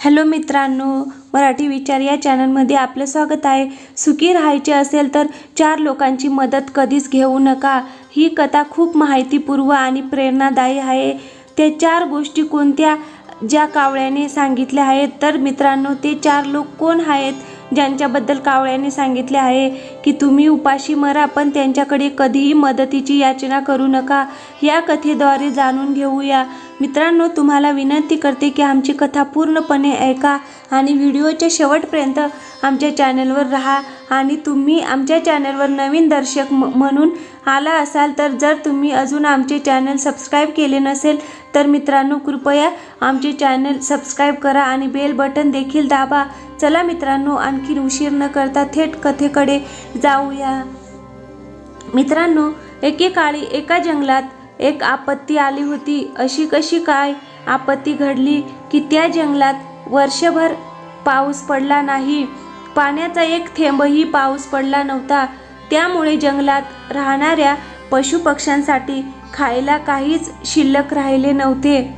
Hello मित्रांनो मराठी विचार या चॅनलमध्ये आपलं स्वागत आहे. सुखी राहायचे असेल तर चार लोकांची मदत कधीच घेऊ नका. ही कथा खूप माहितीपूर्व आणि प्रेरणादायी आहे. त्या चार गोष्टी कोणत्या ज्या कावळ्याने सांगितल्या आहेत? तर मित्रांनो ते चार लोक कोण आहेत? ज्यांच्याबद्दल कावळ्याने सांगितले आहे की तुम्ही उपाशी मरा पण त्यांच्याकडे कधीही मदतीची याचना करू नका. या कथेद्वारे जाणून घेऊया. मित्रांनो तुम्हाला विनंती करते की आमची कथा पूर्णपणे ऐका आणि व्हिडिओच्या शेवटपर्यंत आमच्या चॅनलवर राहा आणि तुम्ही आमच्या चॅनलवर नवीन दर्शक म- म्हणून आला असाल तर जर तुम्ही अजून आमचे चॅनल सबस्क्राईब केले नसेल तर मित्रांनो कृपया आमचे चॅनल सबस्क्राईब करा आणि बेल बटन देखील दाबा. चला मित्रांनो आणखीन उशीर न करता थेट कथेकडे जाऊया. मित्रांनो एकेकाळी एका जंगलात एक आपत्ती आली होती. अशी कशी काय आपत्ती घडली की त्या जंगलात वर्षभर पाऊस पडला नाही? पाण्याचा एक थेंबही पाऊस पडला नव्हता. त्यामुळे जंगलात राहणाऱ्या पशुपक्ष्यांसाठी खायला काहीच शिल्लक राहिले नव्हते.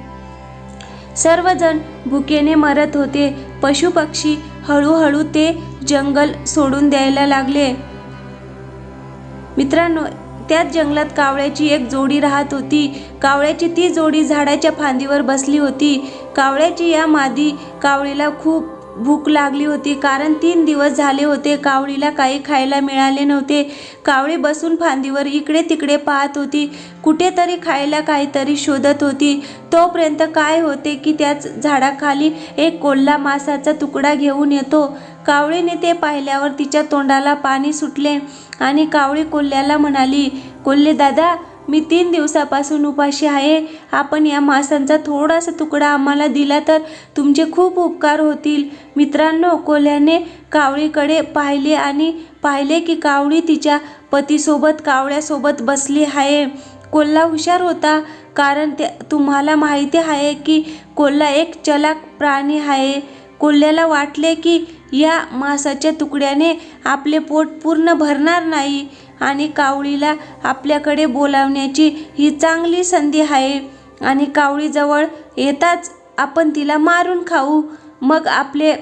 सर्वजण भुकेने मरत होते. पशुपक्षी हळूहळू ते जंगल सोडून द्यायला लागले. मित्रांनो त्याच जंगलात कावळ्याची एक जोडी राहत होती. कावळ्याची ती जोडी झाडाच्या फांदीवर बसली होती. कावळ्याची या मादी कावळीला खूप भूक लागली होती. कारण तीन दिवस झाले होते. कावळीला काही खायला मिळाले नव्हते. कावळी बसून फांदीवर इकडे तिकडे पाहत होती. कुठेतरी खायला काहीतरी शोधत होती. तोपर्यंत काय होते की त्याच झाडाखाली एक कोल्हा मासाचा तुकडा घेऊन येतो. कावळीने ते पाहिल्यावर तिच्या तोंडाला पाणी सुटले आणि कावळी कोल्ह्याला म्हणाली कोल्हे दादा मी तीन दिवसापासून उपाशी आहे. आपण या मासांचा थोडासा तुकडा आम्हाला दिला तर तुमचे खूप उपकार होतील. मित्रांनो कोल्याने कावळीकडे पाहिले आणि पाहिले की कावळी तिच्या पतीसोबत कावळ्यासोबत बसली आहे. कोल्हा हुशार होता कारण ते तुम्हाला माहिती आहे की कोल्हा एक चलाक प्राणी आहे. कोल्ह्याला वाटले की या मांसाच्या तुकड्याने आपले पोट पूर्ण भरणार नाही आणि कावळीला आपल्याकडे बोलावण्याची ही चांगली संधी आहे. आणि कावळीजवळ येताच आपण तिला मारून खाऊ. मग आपले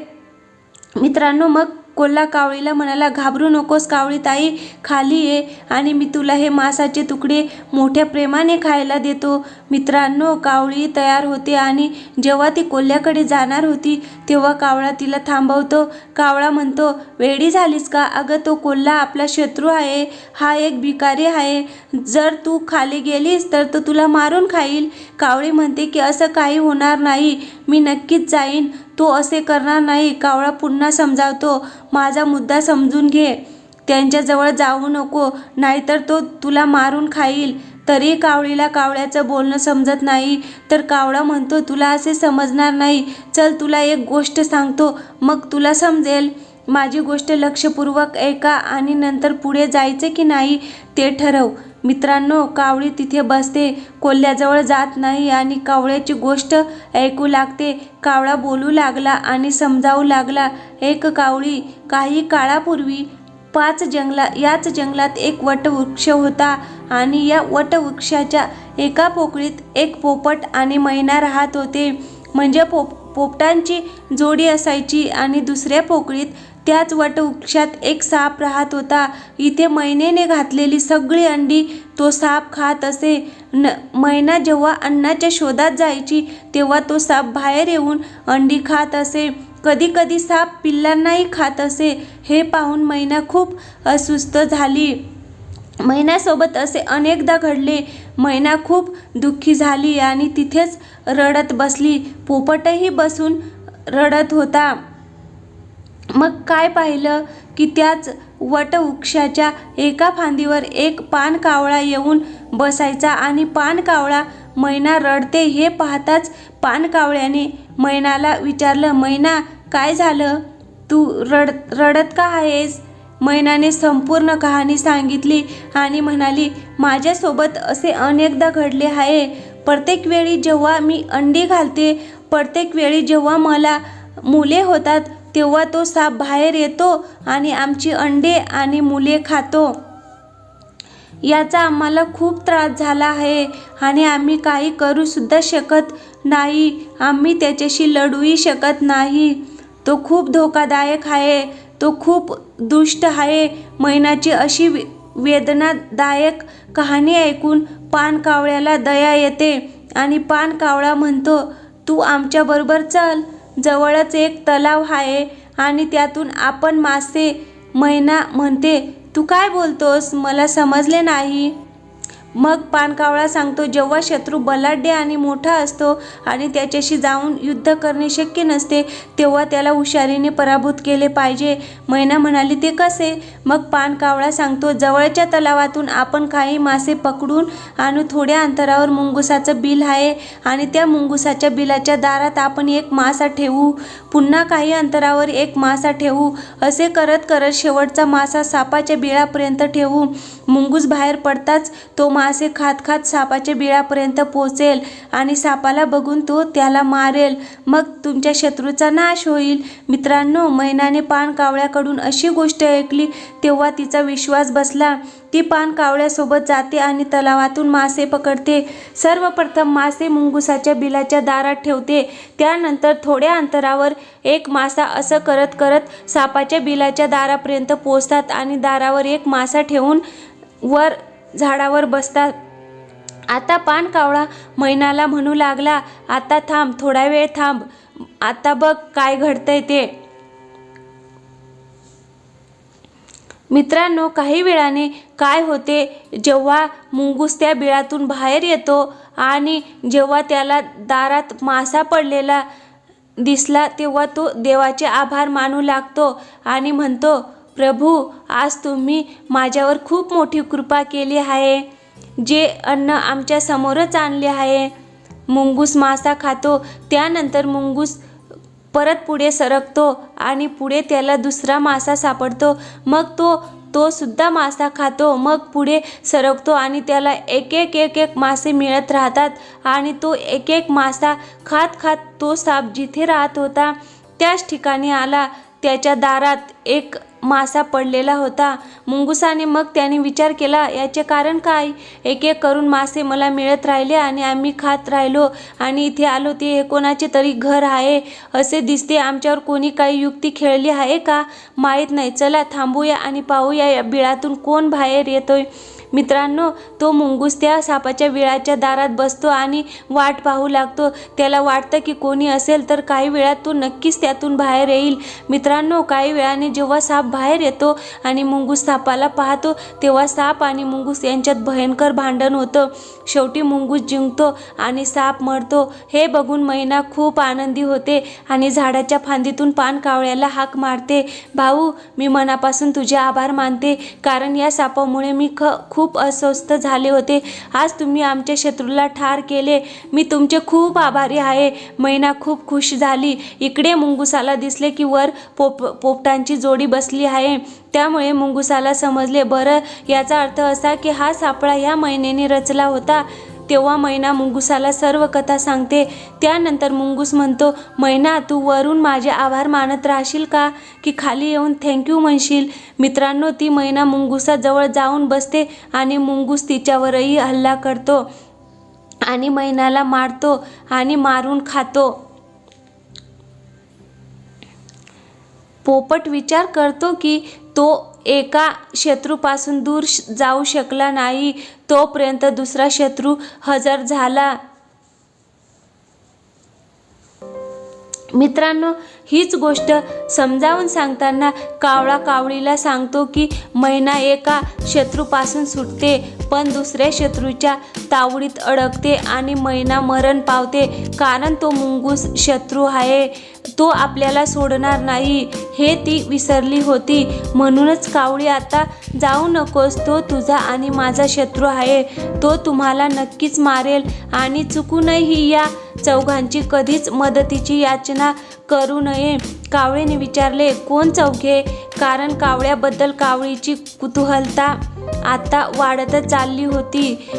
मित्रांनो मग कोल्हा कावळीला म्हणाला घाबरू नकोस कावळी ताई खाली ये आणि मी तुला हे मांसाचे तुकडे मोठ्या प्रेमाने खायला देतो. मित्रांनो कावळी तयार होते आणि जेव्हा ती कोल्ह्याकडे जाणार होती तेव्हा कावळा तिला थांबवतो. कावळा म्हणतो वेडी झालीस का? अगं तो कोल्हा आपला शत्रू आहे. हा एक भिकारी आहे. जर तू खाली गेलीस तर तो तुला मारून खाईल. कावळी म्हणते की असं काही होणार नाही. मी नक्कीच जाईन. तो असे करणार नाही कावळा पुन्हा समजावतो माझा मुद्दा समजून घे. त्यांच्याजवळ जाऊ नको नाहीतर तो तुला मारून खाईल. तरी कावळीला कावळ्याचं बोलणं समजत नाही. तर कावळा म्हणतो तुला असे समजणार नाही. चल तुला एक गोष्ट सांगतो मग तुला समजेल. माझी गोष्ट लक्षपूर्वक ऐका आणि नंतर पुढे जायचे की नाही ते ठरव. मित्रांनो कावळी तिथे बसते कोल्ह्याजवळ जात नाही आणि कावळ्याची गोष्ट ऐकू लागते. कावळा बोलू लागला आणि समजावू लागला एक कावळी काही काळापूर्वी पाच जंगला याच जंगलात एक वटवृक्ष होता आणि या वटवृक्षाच्या एका पोकळीत एक पोपट आणि मैना राहत होते. म्हणजे पोप पोपटांची जोडी असायची आणि दुसऱ्या पोकळीत त्याच वटवृक्षात एक साप राहत होता. इथे मैनेने घातलेली सगळी अंडी तो साप खात असे. न मैना जेव्हा अन्नाच्या शोधात जायची तेव्हा तो साप बाहेर येऊन अंडी खात असे. कधी कधी साप पिल्लांनाही खात असे. हे पाहून मैना खूप अस्वस्थ झाली. मैनासोबत असे अनेकदा घडले. मैना खूप दुःखी झाली आणि तिथेच रडत बसली. पोपटही बसून रडत होता. मग काय पाहिलं की त्याच वटवृक्षाच्या एका फांदीवर एक पान कावळा येऊन बसायचा आणि पान कावळा मैना रडते हे पाहताच पान कावळ्याने मैनाला विचारलं मैना काय झालं? तू रड रडत का आहेस? मैनाने संपूर्ण कहाणी सांगितली आणि म्हणाली माझ्यासोबत असे अनेकदा घडले आहे. प्रत्येक वेळी जेव्हा मी अंडी घालते प्रत्येक वेळी जेव्हा मला मुले होतात तेव्हा तो साप बाहेर येतो आणि आमची अंडे आणि मुले खातो. याचा आम्हाला खूप त्रास झाला आहे आणि आम्ही काही करूसुद्धा शकत नाही. आम्ही त्याच्याशी लढूही शकत नाही. तो खूप धोकादायक आहे. तो खूप दुष्ट आहे. मैनाची अशी वेदनादायक कहाणी ऐकून पान कावळ्याला दया येते आणि पान कावळा म्हणतो तू आमच्याबरोबर चल. जवळच एक तलाव आहे आणि त्यातून आपण मासे मैना म्हणते तू काय बोलतोस? मला समजले नाही. मग पानकावळा सांगतो जेव्हा शत्रू बलाढ्य आणि मोठा असतो आणि त्याच्याशी जाऊन युद्ध करणे शक्य नसते तेव्हा त्याला हुशारीने पराभूत केले पाहिजे. मैना म्हणाली ते कसे? मग पानकावळा सांगतो जवळच्या तलावातून आपण काही मासे पकडून आणू थोड्या अंतरावर मुंगुसाचं बिल आहे आणि त्या मुंगुसाच्या बिलाच्या दारात आपण एक मासा ठेवू पुन्हा काही अंतरावर एक मासा ठेवू असे करत करत शेवटचा मासा सापाच्या बिळापर्यंत ठेवू. मुंगूस बाहेर पडताच तो मासे खात खात सापाच्या बिळापर्यंत पोचेल आणि सापाला बघून तो त्याला मारेल. मग तुमच्या शत्रूचा नाश होईल. मित्रांनो मैनाने पान कावळ्याकडून अशी गोष्ट ऐकली तेव्हा तिचा विश्वास बसला. ती पान कावळ्यासोबत जाते आणि तलावातून मासे पकडते. सर्वप्रथम मासे मुंगुसाच्या बिलाच्या दारात ठेवते. त्यानंतर थोड्या अंतरावर एक मासा असं करत करत सापाच्या बिलाच्या दारापर्यंत पोचतात आणि दारावर एक मासा ठेवून वर झाडावर बसतात. आता पान कावळा मैनाला म्हणू लागला आता थांब थोडा वेळ थांब आता बघ काय घडतंय ते. मित्रांनो काही वेळाने काय होते जेव्हा मुंगूस त्या बिळातून बाहेर येतो आणि जेव्हा त्याला दारात मासा पडलेला दिसला तेव्हा तो देवाचे आभार मानू लागतो आणि म्हणतो प्रभू आज तुम्ही माझ्यावर खूप मोठी कृपा केली आहे जे अन्न आमच्या समोरच आणले आहे. मुंगूस मासा खातो त्यानंतर मुंगूस परत पुढे सरकतो आणि पुढे त्याला दुसरा मासा सापडतो. मग तो तो सुद्धा मासा खातो मग पुढे सरकतो आणि त्याला एक एक एक एक मासे मिळत राहतात आणि तो एक एक मासा खात खात तो साप जिथे राहत होता त्याच ठिकाणी आला. त्याच्या दारात एक मासा पडलेला होता. मुंगुसाने मग त्याने विचार केला याचे कारण काय? एक एक करून मासे मला मिळत राहिले आणि आम्ही खात राहिलो आणि इथे आलो ते हे कोणाचे तरी घर आहे. असे दिसते आमच्यावर कोणी काही युक्ती खेळली आहे का? माहीत नाही. चला थांबूया आणि पाहूया या बिळातून कोण बाहेर येतोय. मित्रांनो तो मुंगूस त्या सापाच्या विळाच्या दारात बसतो आणि वाट पाहू लागतो. त्याला वाटतं की कोणी असेल तर काही वेळात तो नक्कीच त्यातून बाहेर येईल. मित्रांनो काही वेळाने जेव्हा साप बाहेर येतो आणि मुंगूस सापाला पाहतो तेव्हा साप आणि मुंगूस यांच्यात भयंकर भांडण होतं. शेवटी मुंगूस जिंकतो आणि साप मरतो. हे बघून मैना खूप आनंदी होते आणि झाडाच्या फांदीतून पान कावळ्याला हाक मारते. भाऊ मी मनापासून तुझे आभार मानते. कारण या सापामुळे मी ख खूप खूप अस्वस्थ झाले होते. आज तुम्ही आमच्या शत्रूला ठार केले. मी तुमचे खूप आभारी आहे. मैना खूप खुश झाली. इकडे मुंगुसाला दिसले की वर पोप पोपटांची जोडी बसली आहे. त्यामुळे मुंगुसाला समजले बरं याचा अर्थ असा की हा सापळा ह्या महिन्याने रचला होता. तेव्हा मैना मुंगुसाला सर्व कथा सांगते. त्यानंतर मुंगूस म्हणतो मैना तू वरून माझे आभार मानत राहशील का? की खाली येऊन थँक्यू म्हणशील? मित्रांनो ती मैना मुंगुसाजवळ जाऊन बसते आणि मुंगूस तिच्यावरही हल्ला करतो आणि मैनाला मारतो आणि मारून खातो. पोपट विचार करतो की तो एका शत्रूपासून दूर जाऊ शकला नाही तोपर्यंत दुसरा शत्रू हजर झाला. मित्रांनो हीच गोष्ट समजावून सांगताना कावळा कावळीला सांगतो की मैना एका शत्रूपासून सुटते पण दुसऱ्या शत्रूच्या तावडीत अडकते आणि मैना मरण पावते. कारण तो मुंगूस शत्रू आहे. तो आपल्याला सोडणार नाही. हे ती विसरली होती. म्हणूनच कावळी आता जाऊ नकोस. तो तुझा आणि माझा शत्रू आहे. तो तुम्हाला नक्कीच मारेल आणि चुकूनही या चौघांची कधीच मदतीची याचना करू नये. कावळेने विचारले कोण चौघे? कारण कावळ्याबद्दल कावळीची कुतूहलता आता वाढतच चालली होती.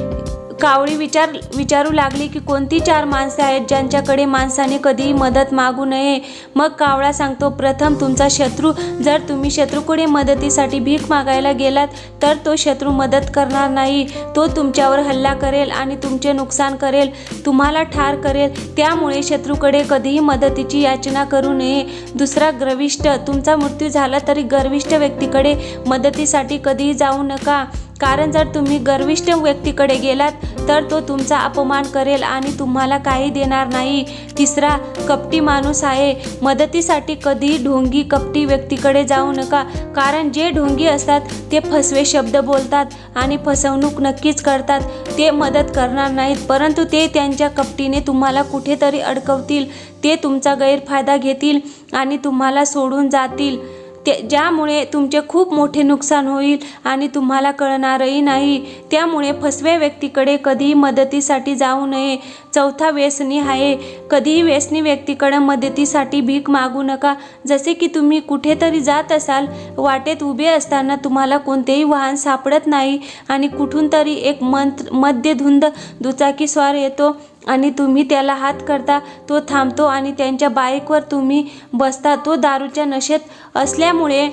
कावळी विचार विचारू लागली की कोणती चार माणसे आहेत ज्यांच्याकडे माणसाने कधीही मदत मागू नये? मग कावळा सांगतो प्रथम तुमचा शत्रू जर तुम्ही शत्रूकडे मदतीसाठी भीक मागायला गेलात तर तो शत्रू मदत करणार नाही. तो तुमच्यावर हल्ला करेल आणि तुमचे नुकसान करेल. तुम्हाला ठार करेल. त्यामुळे शत्रूकडे कधीही मदतीची याचना करू नये. दुसरा गर्विष्ठ तुमचा मृत्यू झाला तरी गर्विष्ठ व्यक्तीकडे मदतीसाठी कधीही जाऊ नका. कारण जर तुम्ही गर्विष्ठ व्यक्तीकडे गेलात तर तो तुमचा अपमान करेल आणि तुम्हाला काही देणार नाही. तिसरा कपटी माणूस आहे. मदतीसाठी कधीही ढोंगी कपटी व्यक्तीकडे जाऊ नका. कारण जे ढोंगी असतात ते फसवे शब्द बोलतात आणि फसवणूक नक्कीच करतात. ते मदत करणार नाहीत परंतु ते त्यांच्या कपटीने तुम्हाला कुठेतरी अडकवतील. ते तुमचा गैरफायदा घेतील आणि तुम्हाला सोडून जातील. ते ज्यामुळे तुमचे खूप मोठे नुकसान होईल आणि तुम्हाला कळणारही नाही. त्यामुळे फसव्या व्यक्तीकडे कधीही मदतीसाठी जाऊ नये. चौथा व्यसनी आहे. कधीही व्यसनी व्यक्तीकडे मदतीसाठी भीक मागू नका. जसे की तुम्ही कुठेतरी जात असाल वाटेत उभे असताना तुम्हाला कोणतेही वाहन सापडत नाही आणि कुठून तरी एक मंत्र मध्यधुंद दुचाकीस्वार येतो. आणि तुम्ही त्याला हात करता तो थांबतो आणि त्यांच्या बाईकवर तुम्ही बसता. तो दारूच्या नशेत असल्यामुळे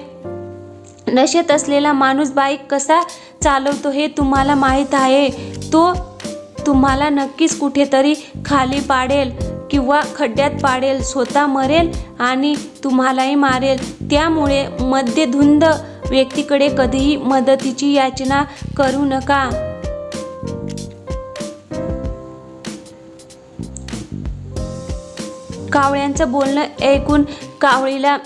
नशेत असलेला माणूस बाईक कसा चालवतो हे तुम्हाला माहीत आहे. तो तुम्हाला नक्कीच कुठेतरी खाली पाडेल किंवा खड्ड्यात पाडेल स्वतः मरेल आणि तुम्हालाही मारेल. त्यामुळे मध्यधुंद व्यक्तीकडे कधीही मदतीची याचना करू नका. कावळ्यांचं बोलणं ऐकून कावळीला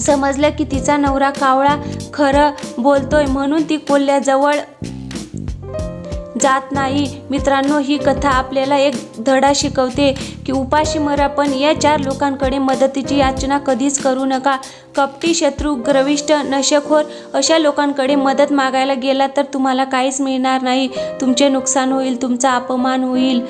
समजलं की तिचा नवरा कावळा खरं बोलतोय म्हणून ती कोल्ह्याजवळ जात नाही. मित्रांनो ही कथा आपल्याला एक धडा शिकवते की उपाशी मरा पण या चार लोकांकडे मदतीची याचना कधीच करू नका. कपटी शत्रू ग्रविष्ट नशेखोर अशा लोकांकडे मदत मागायला गेला तर तुम्हाला काहीच मिळणार नाही. तुमचे नुकसान होईल तुमचा अपमान होईल.